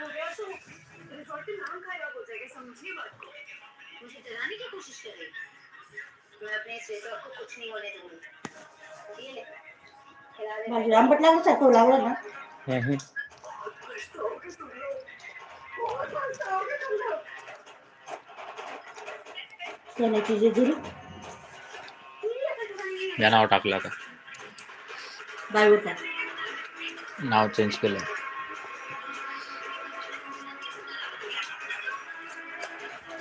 हो गया तो रिजॉर्ट का नाम खराब हो जाएगा समझिए बात को मुझे डराने की कोशिश कर रही मैं अपने इस को कुछ नहीं होने दूँगी ये ले दे माझी आंबट लागलं सारखं लावलं ना। हम्म. तो तो लोग सोन्याची जेजुरी ये नाव टाकलं आता बाय होता नाव चेंज केलं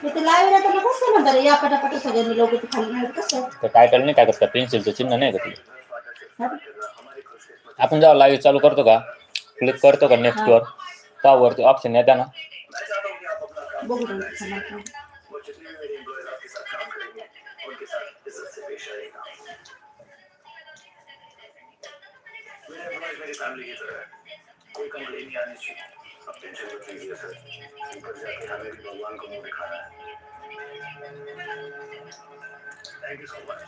मी ते लावलं तर मग कसं नंबर या पटापट सगळ्यांनी लोक ते खाली नाही कसं? तर टायटल नाही टाकत का पेन्सिलचं चिन्ह नाही का तुला हा? आपण जेव्हा लाईव्ह चालू करतो का क्लिक करतो का नेक्स्ट वर का वरती ऑप्शन येत्या ना? बघू इज़्ज़त से पेश आएगा मेरे एम्प्लॉयज़ मेरी फैमिली की तरह है कोई कंप्लेन नहीं आनी चाहिए अब टेंशन मत लीजिए सर। ऊपर जाके हमें भी भगवान को मुँह दिखाना है। थैंक यू सो मच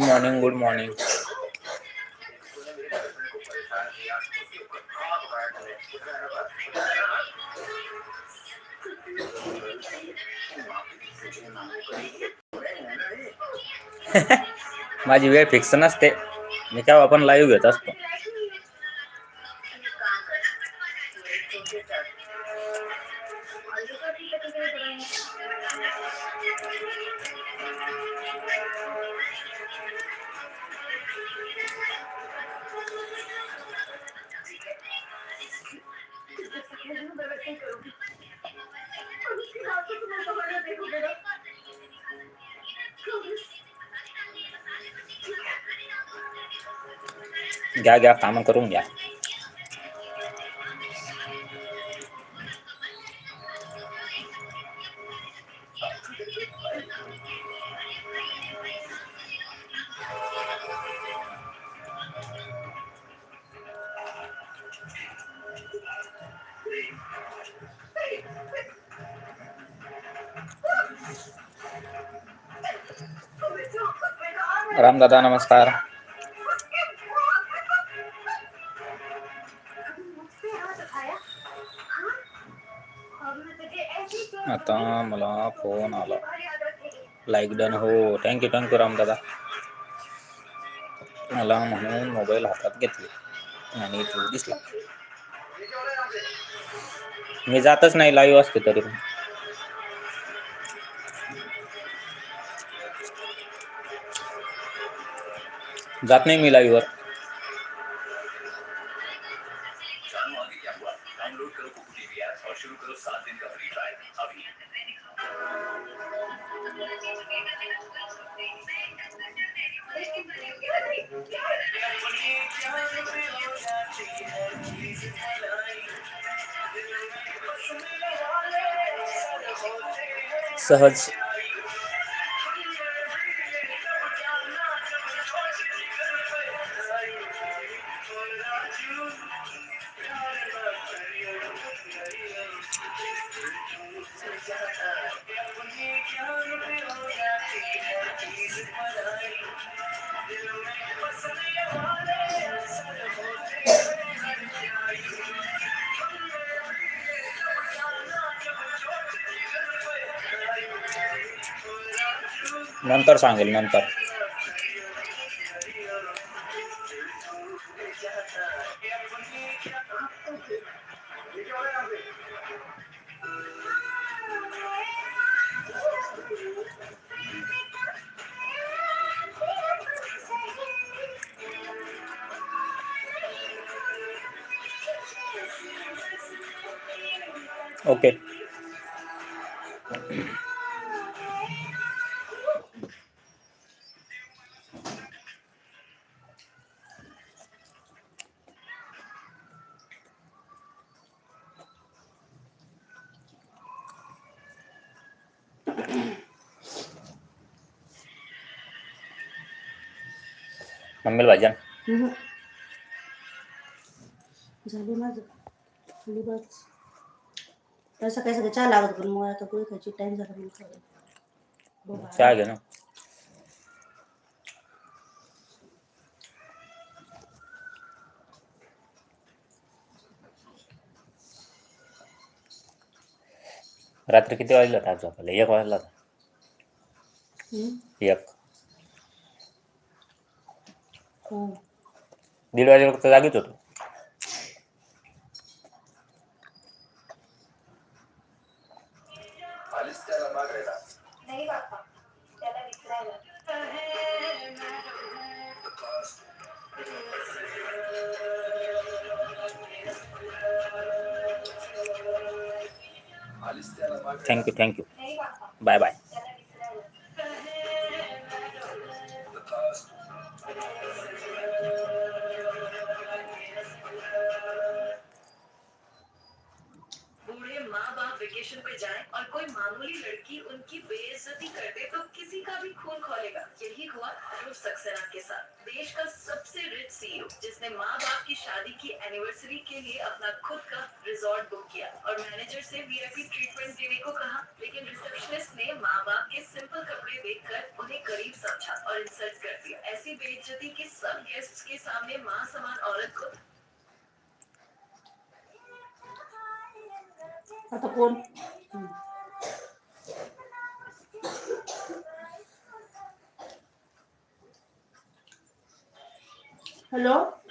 मांगनी मॉर्निंग गुड मॉर्निंग माझी वेळ फिक्स नसते. मी काय आपण लाईव्ह घेत असतो. घ्या घ्या कामं करून घ्या तुम्हें जो बेकार है रामदादा नमस्कार आता मला फोन आला. लाईक डन हो थँक्यू थँक्यू रामदादा मला म्हणून मोबाईल हातात घेतले आणि तू दिसला. मी जातच नाही लाईव्ह असते तरी पण. जात नाही मी लाईव्हवर सहज। नंतर सांगेल नंतर. Oke. Okay. Ambil wajan. masuk. dimasuk. Dibaca. तर सकाळी सकाळी चहा लागत पण मग आता पोळी खायची टाइम झाला म्हणून. बघा. चहा घे ना रात्री किती वाजला होता आज झोपायला एक वाजला होता हम्म. एक हो. दीड वाजेपर्यंत जागीच होतो थँक्यू थँक्यू नाही बाप्पा बाय बाय बूढ़े माँ बाप वेकेशन पे जाएँ और कोई मामूली लड़की उनकी बेइज्जती कर दे तो किसी का भी खून खोलेगा। यही हुआ ध्रुव सक्सेना के साथ। लिए अपना खुद का रिजॉर्ट बुक किया। और मैनेजर से वीआईपी ट्रीटमेंट देने को कहा, लेकिन रिसेप्शनिस्ट ने माँ बाप के सिंपल कपड़े देखकर उन्हें गरीब समझा और इंसल्ट कर दिया। ऐसी बेइज्जती की सब गेस्ट्स के सामने माँ समान औरत को कोण हम्म. हॅलो?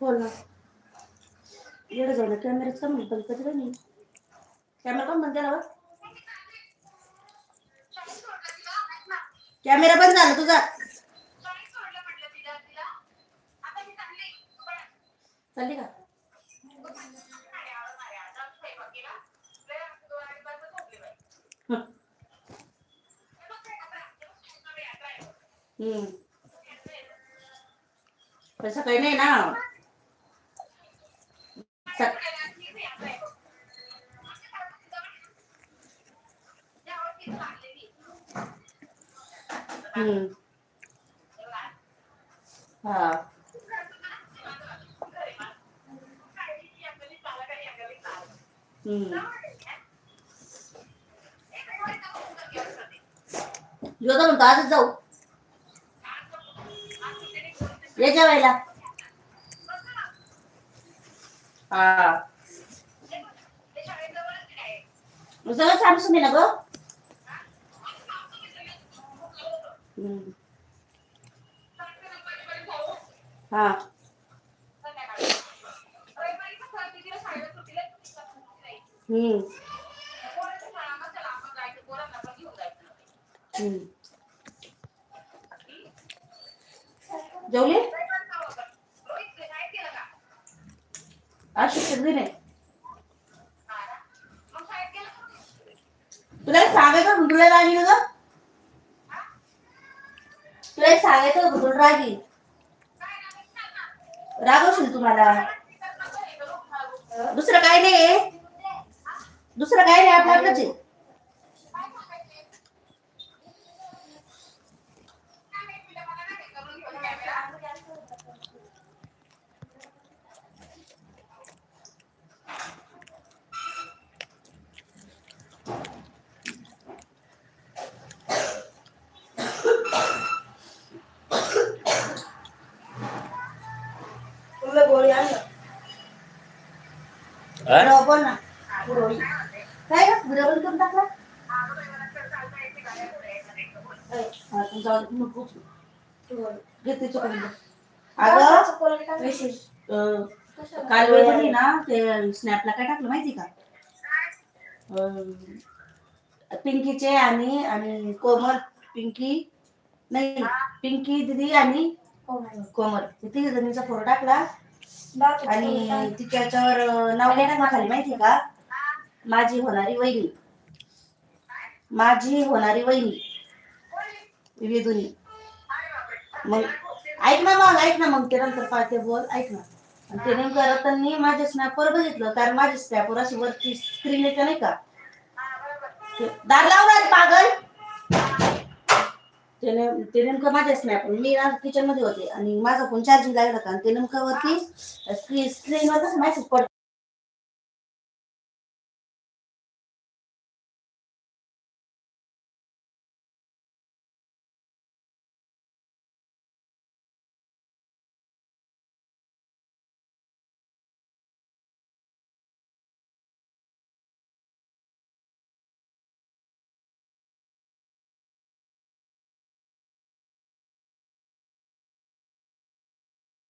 बोल ना. येडं झालं. कॅमेऱ्याचं का बंद कधी नाही कॅमेरा पण बंद केला बा? कॅमेरा बंद झाला तुझा. चालली का? हं. Ừ. Phải sắp cái này nào. Sắc. Ừ. À. Ừ. Yo te lo estaba haciendo ये जेवायला हा. सगळं सांगू मी ना ग. हा. हम्म. हम्म. जेवली तुला सांगायचं तुला रागी ग? तुला एक सांगायचं तुम्हाला. दुसरं काय नाही. दुसरं काय नाही आपलं आपलंच आहे. ना. काय ग? करून टाकला. अगं काल वेळी ना ते स्नॅपला काय टाकलं माहिती का? पिंकीचे आणि आणि कोमल पिंकी नाही पिंकी दिदी आणि कोमल. तिथे जणीचा फोटो टाकला. आणि तिच्या याच्यावर अं, नाव काय टाकलं खाली माहितीये का? माझी होणारी वहिनी. माझी होणारी वहिनी. वेदुनी मग ऐक ना मग ऐक ना मग ते नंतर पाहते बोल ऐक ना. आणि ते नेमकं रतननी माझ्या स्नॅपवर बघितलं कारण माझ्या स्नॅपवर अशी वरती स्क्रीन येते नाही का? दार लावणार पागल. ते नेम- ते नेमकं माझ्या स्नॅप मी किचनमध्ये होते आणि माझा फोन चार्जिंग लागला होता आणि ते नेमकं वरती स्क्रीन स्क्रीनवर कसं मेसेज पडतो